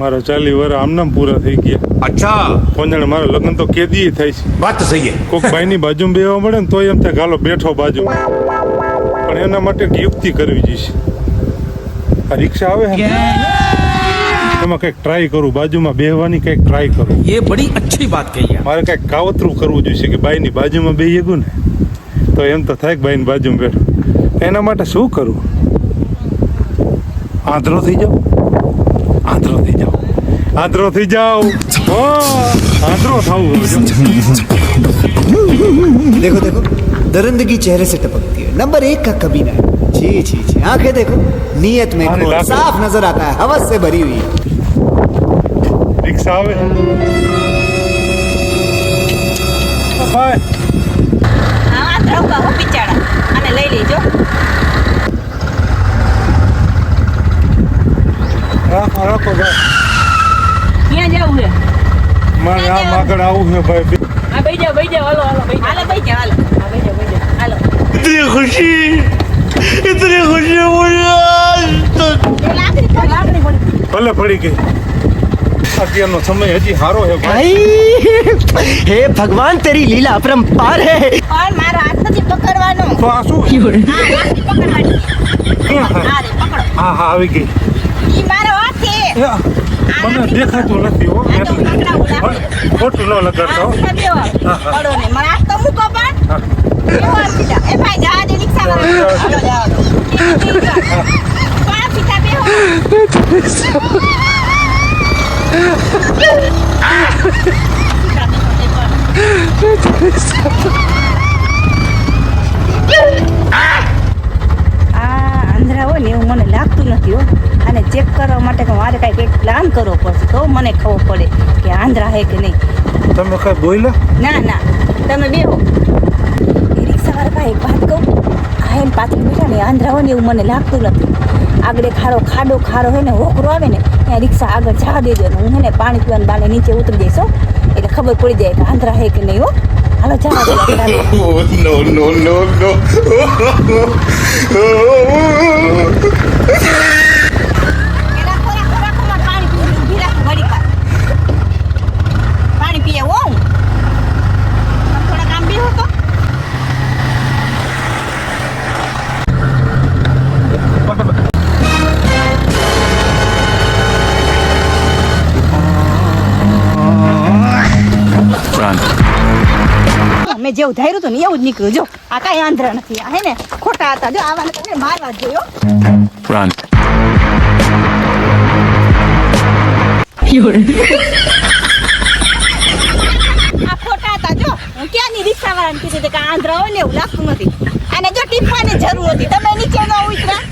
મારા ચાલી વર આમનામ પૂરા થઈ ગયા. અચ્છા. કોંજણ મારા લગ્ન તો કેદી થાય છે. વાત સહી કોક ભાઈ ની બાજુ બેવા મળે ને તોય એમ ત્યાં ગાલો બેઠો બાજુ પણ એના માટે એક યુક્તિ કરવી જોઈશે. આ રિક્ષા આવે છે એમાં કંઈક ટ્રાય કરું બાજુમાં બેહવાની કંઈક ટ્રાય કરું. એ બડી અચ્છી વાત કહી મારે કંઈક કાવતરું કરવું જોઈશે કે બાઈની બાજુમાં બેહીએ ગયું ને તો એમ તો થાય કે બાઈની બાજુમાં બેઠો. એના માટે શું કરું? આંધળો થઈ જાઉં? આંધળો થઈ જાઓ આંધળો થઈ જાઓ હો, આંધળો થવું હવે જો. देखो देखो दरिंदगी चेहरे से टपकती है नंबर एक का कभी ना छी छी छी आंखें देखो नीयत में अरे खून लाख- साफ नजर आता है हवस से भरी हुई है રિક્ષા આવે મારે આ માગણ આવું ને ભાઈ. આ બેઈ જાવ બેઈ જાવ હાલો હાલો હાલો બેઈ જાવ હાલો. આ બેઈ જાવ બેઈ જાવ હાલો. ઇતની ખુશી ઇતની ખુશી મુજે ભલે પડી ગઈ. અત્યારનો સમય હજી સારો હે ભાઈ. હે ભગવાન તેરી લીલા અપરંપાર હે. ઓર હાથ નથી પકડવાનો. તો આ શું પકડવાની. હા હા. આવી ગઈ. ઈ મારો હાથ મને દેખાતું નથી હો ખોટું ન લગાડતો. હા, મને લાગતું નથી હો. અને ચેક કરવા માટે મારે કાંઈ કંઈક પ્લાન કરવો પડશે તો મને ખબર પડે કે આંધ્રા છે કે નહીં. તમે કઈ બોલો ના ના. તમે બેહો. રિક્ષાવાળા ભાઈ વાત કહું. આ એમ પાછળ બેઠા ને આંધ્રા હોય ને એવું મને લાગતું નથી. આગળ ખારો ખાડો ખારો હોય ને હોકરો આવે ને ત્યાં રિક્ષા આગળ જવા દેજો હું હે ને પાણી પીવાને બાને નીચે ઉતરી જઈશ એટલે ખબર પડી જાય કે આંધ્રા છે કે નહીં હો. હાલો ચાલો નો નો નો મેં જેવું ધાર્યું હતું ને એવું જ નીકળ્યું. જો આ કાંઈ આંધ્રા નથી. આ હે ને ખોટા હતા. જો આવાને તમે મારવા જ જોયો આ ખોટા હતા. જો હું ક્યાંની રિક્ષાવાળાને કીધું હતું કે આંધ્ર હોય ને એવું લાગતું નથી. અને જો ટીફાની જરૂર હતી. તમે નીચે ન ઉતરા.